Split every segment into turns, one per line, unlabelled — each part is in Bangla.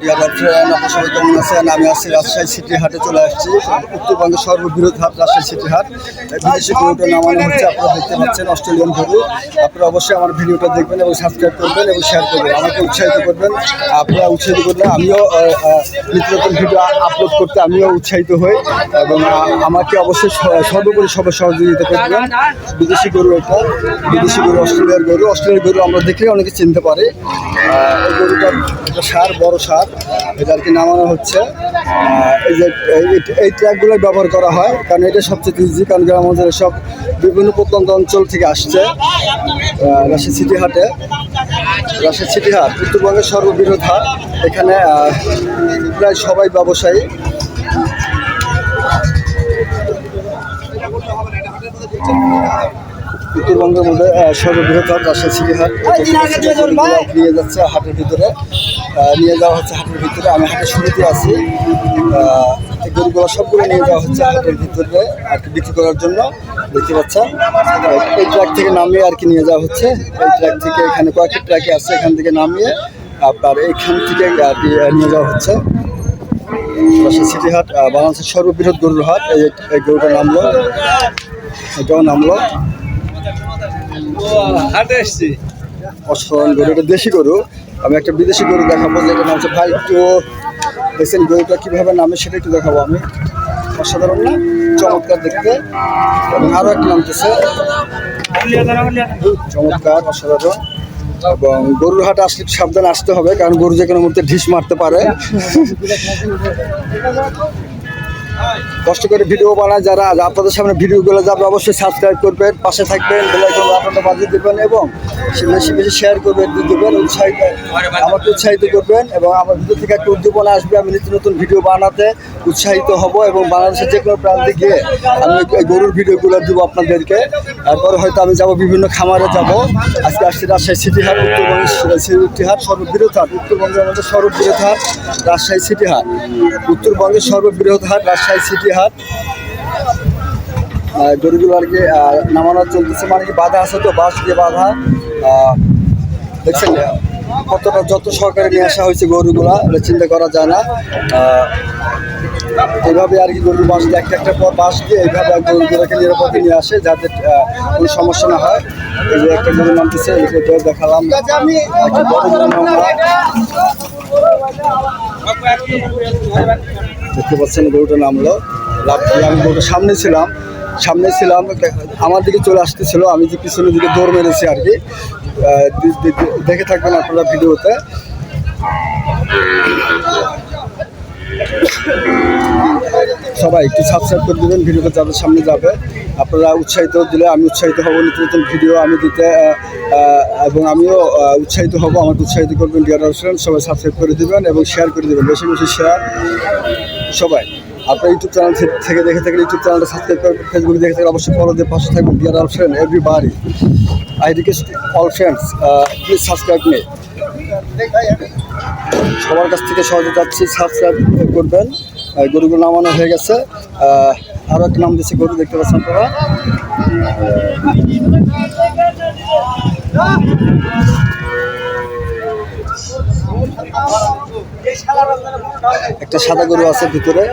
ডিয়ার ফ্রেন্ড আপনার সবাই আমি আছি রাজশাহী সিটি হাটে চলে আসছি। উত্তরবঙ্গের সর্ববৃহৎ হাট, রাজশাহী সিটি হাট। বিদেশি গরুটা নামানো হচ্ছে আপনারা দেখতে পাচ্ছেন, অস্ট্রেলিয়ান গরু। আপনারা অবশ্যই আমার ভিডিওটা দেখবেন এবং সাবস্ক্রাইব করবেন এবং শেয়ার করবেন। আমাকে উৎসাহিত করবেন। আপনারা উৎসাহিত করলে আমিও নিত্য ভিডিও আপলোড করতে আমিও উৎসাহিত হই এবং আমাকে অবশ্যই সর্বোপরি সবাই সহযোগিতা করবেন। বিদেশি গরু এটা। বিদেশি গরু, অস্ট্রেলিয়ার গরু। অস্ট্রেলিয়ার গরু আমরা দেখলে অনেকে চিনতে পারে। গরুটার একটা সার, বড় সার। এটা কি নামানো হচ্ছে। এই যে এই- ট্র্যাকগুলো ব্যবহার করা হয়, কারণ এটা সবচেয়ে ইজি কারণ গ্রাম অঞ্চলে সব বিভিন্ন প্রত্যন্ত অঞ্চল থেকে আসছে রাজশাহী সিটি হাটে। রাজশাহী সিটি হাট, উত্তরবঙ্গের সর্ববৃহৎ হাট। এখানে প্রায় সবাই ব্যবসায়ী। উত্তরবঙ্গের মধ্যে সর্ববৃহৎ হাট রাজশাহী সিটি হাট নিয়ে যাচ্ছে হাটের ভিতরে। নিয়ে যাওয়া হচ্ছে হাটের ভিতরে। আমি হাটের শুরুতে আছি। গরুগুলো সবগুলো নিয়ে যাওয়া হচ্ছে হাটের ভিতরে আর কি বিক্রি করার জন্য। দেখতে পাচ্ছেন? এই ট্র্যাক থেকে নামিয়ে আর কি নিয়ে যাওয়া হচ্ছে। এই ট্র্যাক থেকে এখানে কয়েকটি ট্র্যাকে আছে এখান থেকে নামিয়ে আপনার এইখান থেকে আর কি নিয়ে যাওয়া হচ্ছে। রাজশাহী সিটি হাট বাংলাদেশের সর্ববৃহৎ গরুর হাট। এই এই গরুটা নামলো। এটাও নামলো। অসাধারণ গরু, এটা দেশি গরু। আমি একটা বিদেশি গরু দেখাবো যেটা নাম হচ্ছে ভাই একটু দেখছেন গরুটা কীভাবে নামে সেটা একটু দেখাবো আমি। অসাধারণ না? চমৎকার দেখতে। এবং আরও একটা নামতেছে চমৎকার, অসাধারণ। এবং গরুর হাট আসলে সাবধানে আসতে হবে, কারণ গরু যে কোনো মুহূর্তে ঢিস মারতে পারে। কষ্ট করে ভিডিও বানায় যারা আপনাদের সামনে ভিডিওগুলো যাবে, অবশ্যই সাবস্ক্রাইব করবেন, পাশে থাকবেন বেলাইকন বাটনটা বাজিয়ে দেবেন এবং বেশি বেশি শেয়ার করবেন দেবেন, উৎসাহিত, আমাকে উৎসাহিত করবেন এবং আমার ভিডিও থেকে একটা উদ্দীপনা আসবে, আমি নিত্য নতুন ভিডিও বানাতে উৎসাহিত হব এবং বাংলাদেশের যে কোনো প্রান্তে গিয়ে আমি গরুর ভিডিওগুলো দেবো আপনাদেরকে। তারপরে হয়তো আমি যাব বিভিন্ন খামারে যাব। আজকে আসছি রাজশাহী সিটি হাট, উত্তরবঙ্গের সিটি হাট, সর্ববৃহৎ হাট। উত্তরবঙ্গের মধ্যে সর্ববৃহৎ হাট, রাজশাহী সিটি হাট। উত্তরবঙ্গের সর্ববৃহৎ হাট, রাজশাহী সিটি হাট। গরুগুলো আর কি নামানো চলতেছে। মানে কি বাধা আছে তো? বাস দিয়ে বাধা। দেখছেন, কতটা যত সহকারে নিয়ে আসা হয়েছে গরুগুলা চিন্তা করা যায় না। এইভাবে আর কি গরুর বাস দিয়ে একটা একটা পর বাস দিয়ে এইভাবে গরুগুলোকে নিরাপদে নিয়ে আসে যাতে কোনো সমস্যা না হয়। এই যে একটা গরু নামতেছে দেখালাম। একটা বড়। দেখতে পাচ্ছেন গরুটা নামলো। লাভ আমি গরুটার সামনে ছিলাম। সামনে ছিলাম আমার দিকে চলে আসতেছিল। আমি যে পিছনের দিকে দৌড় মেরেছি আর কি। দেখে থাকবেন আপনারা ভিডিওতে। সবাই একটু সাবস্ক্রাইব করে দেবেন ভিডিওটা যাদের সামনে যাবে। আপনারা উৎসাহিত দিলে আমি উৎসাহিত হব নতুন নতুন ভিডিও আমি দিতে এবং আমিও উৎসাহিত হব, আমাকে উৎসাহিত করবেন ডিয়ার ফ্রেন্ড সবাই সাবস্ক্রাইব করে দেবেন এবং শেয়ার করে দেবেন, বেশি বেশি শেয়ার সবাই। আপনার ইউটিউব চ্যানেল থেকে দেখে থাকলে ইউটিউব চ্যানেলটা সাবস্ক্রাইব করবেন ফেসবুকে দেখে থাকলে অবশ্যই ফলো দিয়ে পাশে থাকবেন dear friend everybody I request all friends please subscribe me সবার কাছ থেকে সহজে যাচ্ছি সাবস্ক্রাইব করবেন। গরুগুলো নামানো হয়ে গেছে। আরও একটা নাম দিচ্ছে গরু, দেখতে পাচ্ছেন আপনারা। একটা সাদা গরু আছে ভিতরে।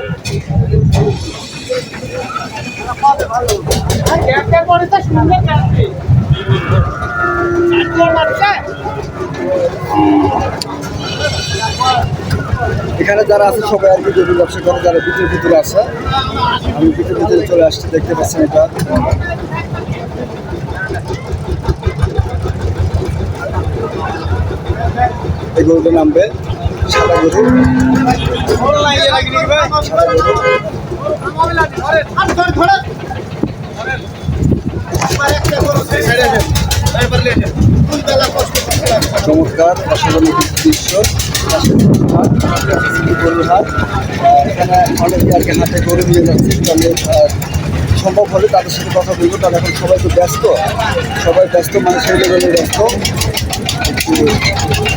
এখানে যারা আছে সবাই আর কি গরু ব্যবসা করে যারা ভিতরে ভিতরে আছে আমি ভিতরে ভিতরে চলে আসছি দেখতে পাচ্ছেন এটা এই নামবে সাদা চমৎকার অসাধারণ দৃশ্য। এখানে অনেকে হাটে গরু নিয়ে যাচ্ছে। তাহলে সম্ভব হলে তাদের সাথে কথা বলব। তারা এখন সবাই তো ব্যস্ত। সবাই ব্যস্ত মানে সেই লেভেলে ব্যস্ত।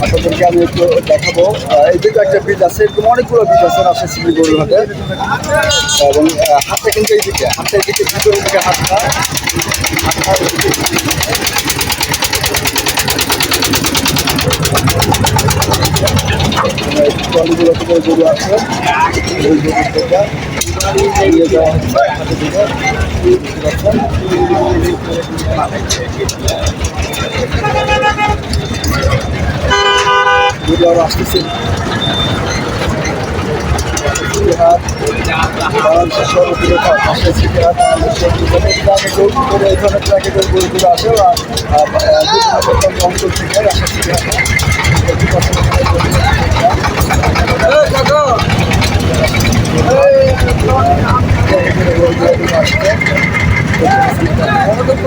আপনাদেরকে আমি একটু দেখাবো। আহ, এইদিকে একটা ব্রিজ আছে এরকম অনেকগুলো ব্রিজ আছে রাজশাহী সিটি গরুর হাটে এবং হাটটা কিন্তু এইদিকে হাটটা এইদিকে ভিতরের দিকে হাটটা হাটটা গরু গরুর থেকে নিয়ে যাওয়া হচ্ছে হাটে দিকে দেখতে পাচ্ছেন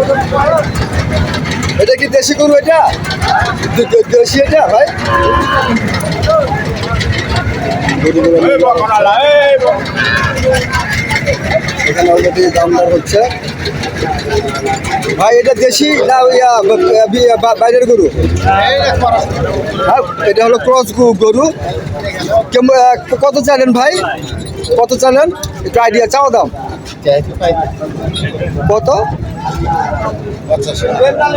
গরু আরও কি দেশি গরু এটা? দেশি এটা ভাই। এখানে অলরেডি দামদার হচ্ছে। ভাই এটা দেশি না বাইরের গরু? এটা হলো ক্রস গরু। কেমন, কত চাইলেন ভাই? কত চাইলেন একটু আইডিয়া চাও দাম। কত?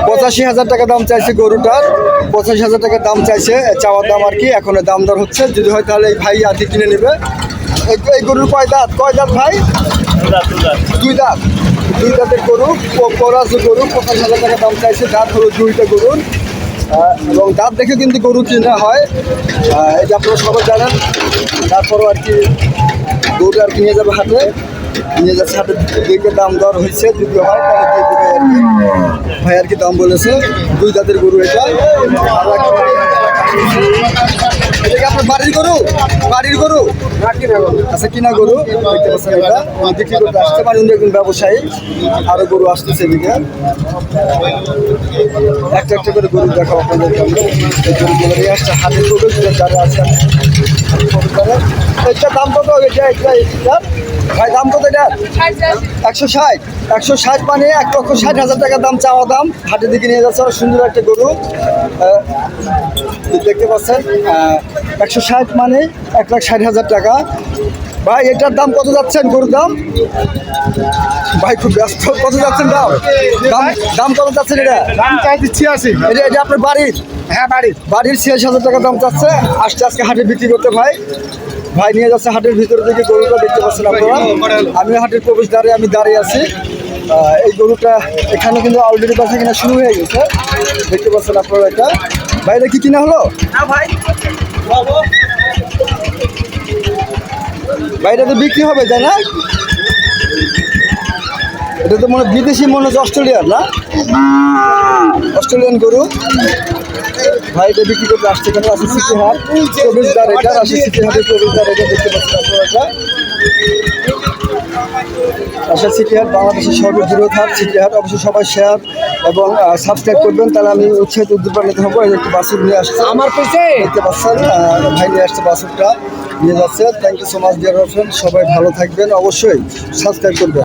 পঁচাশি হাজার টাকা দাম চাইছে গরুটার। পঁচাশি হাজার টাকা দাম চাইছে চাওয়ার দাম আর কি, এখন দাম দর হচ্ছে। যদি হয় তাহলে এই ভাই আদি কিনে নেবে। এই- গরুর কয় দাঁত? কয় দাঁত ভাই? দুই দাঁত। দুই দাঁতের গরু পরাজ গরু, পঁচাশি হাজার টাকা দাম চাইছে। দাঁত হলো দুইটা গরুর। এবং দাঁত দেখে কিন্তু গরু কিনা হয়। যে আপনারা সবাই জানেন। তারপরও আর কি গরু আর কি নিয়ে যাবে হাটে। যাচ্ছে হাটে দাম দর হয়েছে যদি হয় তাহলে দিয়ে দেবে ভাই আর কি দাম বলেছে, দুই জাতের গরু এটা। এটা আপনার বাড়ির গরু? বাড়ির গরু? আচ্ছা কিনা গরু? দেখতে পাচ্ছেন এটা। বিক্রি করতে আসতে পারেন উনি একজন ব্যবসায়ী। আরও গরু আসতেছে এদিকে। একটা একটা করে গরু দেখাও আপনাদেরকে আমরা। এই গরুগুলো নিয়ে আসছে হাতের গরু, যারা আছে এটা দাম কত এটা এটা ভাই, দাম কত এটা? একশো ষাট। একশো ষাট মানে এক লক্ষ ষাট হাজার টাকা দাম, চাওয়া দাম। হাটের দিকে নিয়ে যাচ্ছে সুন্দর একটা গরু। দেখতে পাচ্ছেন একশো ষাট মানে এক লাখ ষাট হাজার টাকা। ভাই এটার দাম কত যাচ্ছেন গরুর দাম? ভাই খুব ব্যস্ত। কত যাচ্ছেন দাম? দাম দাম কত যাচ্ছেন এটা?
দাম চাইছি ছিয়াশি।
এটা এটা আপনার বাড়ির?
হ্যাঁ বাড়ি
বাড়ির ছিয়াশি হাজার টাকা দাম চাচ্ছে। আসতে আজকে হাটে বিক্রি করতে ভাই। ভাই নিয়ে যাচ্ছে হাটের ভিতরে থেকে গরুটা দেখতে পাচ্ছেন আপনারা। আমি হাটের প্রবেশ দ্বারে আমি দাঁড়িয়ে আছি। এই গরুটা এখানে কিন্তু অলরেডি বেচা কিনা শুরু হয়ে গেছে। দেখতে পাচ্ছেন আপনারা এটা। ভাই এটা কি কিনা হলো? ভাই এটা তো বিক্রি হবে তাই না? এটা তো মনে বিদেশি মনে হচ্ছে অস্ট্রেলিয়ার না? অস্ট্রেলিয়ান গরু। ভাই এটা বিক্রি করতে আসছে কেন? আছে সিটি হাট। প্রবেশদ্বার এটা আছে সিটি হাটের প্রবেশদ্বার এটা দেখতে পাচ্ছেন আপনারা এটা আশা সিটি হাট বাংলাদেশের সর্ববৃহৎ হাট সিটিহাট অবশ্যই সবাই শেয়ার এবং সাবস্ক্রাইব করবেন। তাহলে আমি উৎসাহিত উদ্দীপনিত হব এই একটি বাসুর নিয়ে আসছে।
আমার পেছে?
দেখতে পাচ্ছেন ভাই নিয়ে আসছে বাসুরটা নিয়ে যাচ্ছে। Thank you so much dear friend সবাই ভালো থাকবেন। অবশ্যই সাবস্ক্রাইব করবেন।